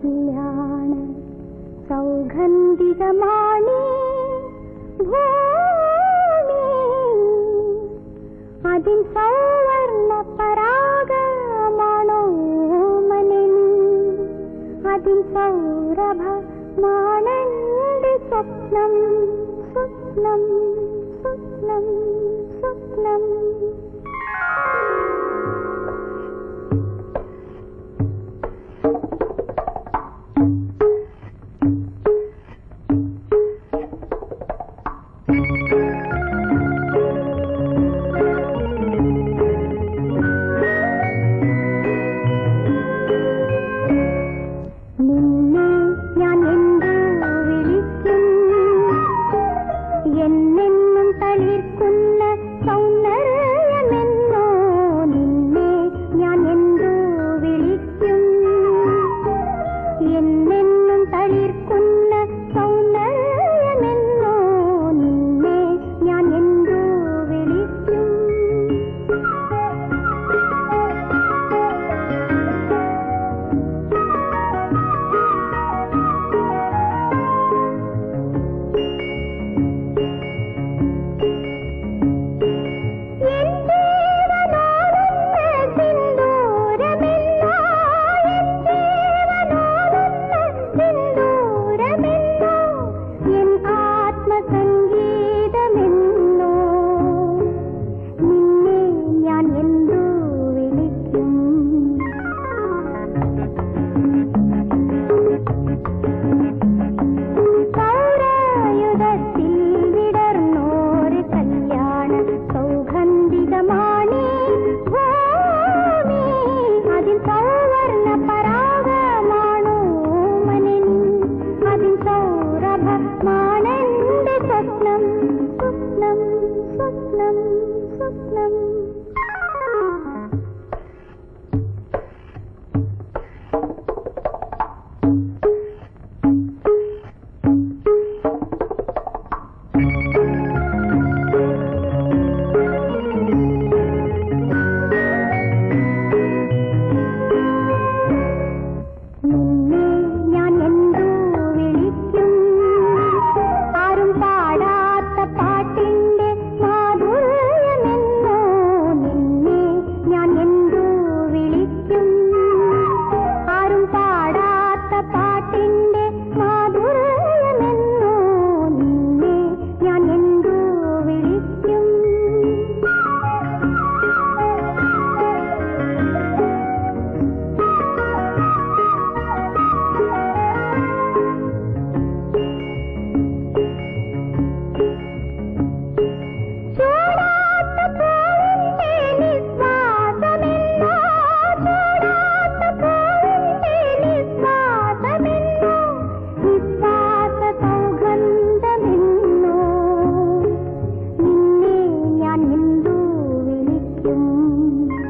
कल्याण सौगन्धिगमाणि भूमि அதில் சௌவர்ண பராக மனோமனி அதில் சௌரப மானண்டி சொப்னம் சொப்னம் சொப்னம் சொப்னம். been